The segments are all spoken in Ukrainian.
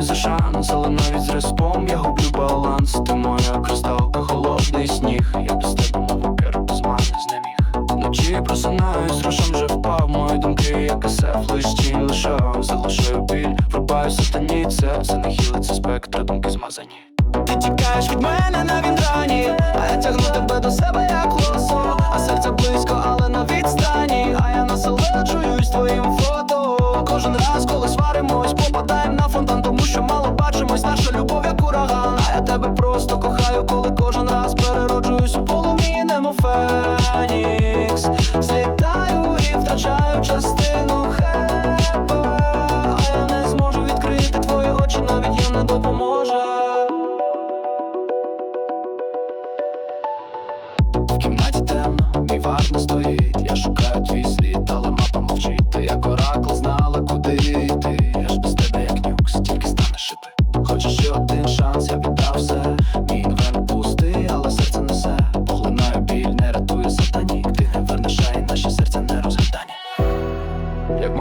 маю за шанс, але навіть з рестом я гублю баланс. Ти моя кристалка, холодний сніг. Я без тебе на папір без з не міг. Вночі просинаюсь, грошем вже впав. Мої думки, як есеф, лиш тінь лишав, залишив біль, пропаю сатаніця, все не хілиться спектра, думки змазані. Ти тікаєш від мене на віндрані, а я тягну тебе до себе, як лосо, а серце близько, але просто кохаю, коли кожен раз перероджуюсь у полум'ї, немов фенікс. Злітаю і втрачаю частину хепа А я не зможу відкрити твої очі, навіть їм не допоможе. В кімнаті темно, мій вар не стоїть. Я шукаю твій слід, але мапа мовчить. Ти як оракл знала, куди йти. Я ж без тебе як нюкс, тільки стане шипи Хочеш ще один шанс, я віддав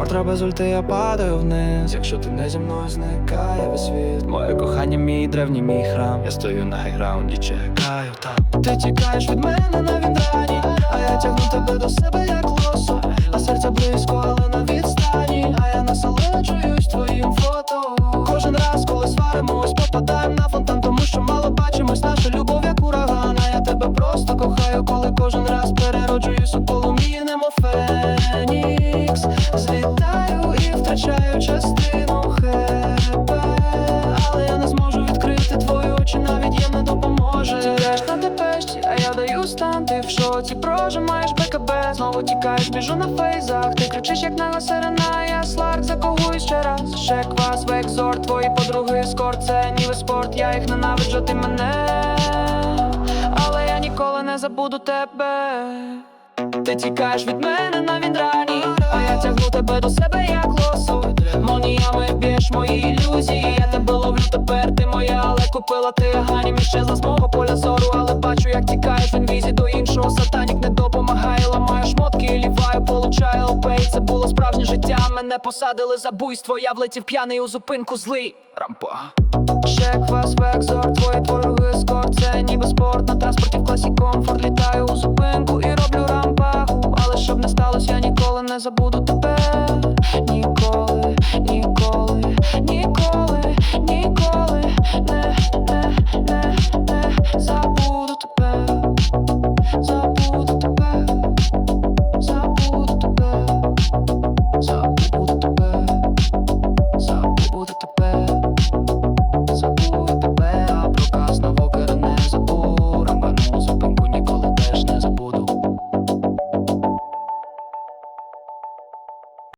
мортра без ульти, я падаю вниз. Якщо ти не зі мною зникає весь світ. Моє кохання, мій древній мій храм. Я стою на хайграунді, чекаю там Ти тікаєш від мене на вінрані А я тягну тебе до себе як лосо. А серце близько, але на відстані. А я насолоджуюсь твоїм фото. Кожен раз, коли сваримось, попадаємо на фонтан Тому що мало бачимось, наша любов як ураган А я тебе просто кохаю, коли кожен раз перероджуюсь у шоці прожимаєш БКБ Знову тікаєш, біжу на фейзах. Ти кричиш, як нова сирена, я сларк, закогую ще раз. Ще квас, векзор, твої подруги ескорт. Це ніби спорт, я їх ненавиджу, ти мене. Але я ніколи не забуду тебе. Ти тікаєш від мене на вінрані, а я тягну тебе до себе як лосо. Молніями б'єш мої ілюзії, я тебе тепер, ти моя, але купила ти гані щезла з мого поля зору, але бачу, як тікаєш в інвізі до іншого. Сатанік не допомагає, ламаю шмотки і ліваю, получаю лопей Це було справжнє життя, мене посадили за буйство, я влетів п'яний у зупинку злий. Рампа. Шек, вас, векзор, твої подруги ескорт Це ніби спорт на транспорті в класі комфорт. Літаю у зупинку і роблю рампаху. Але щоб не сталося, я ніколи не забуду тебе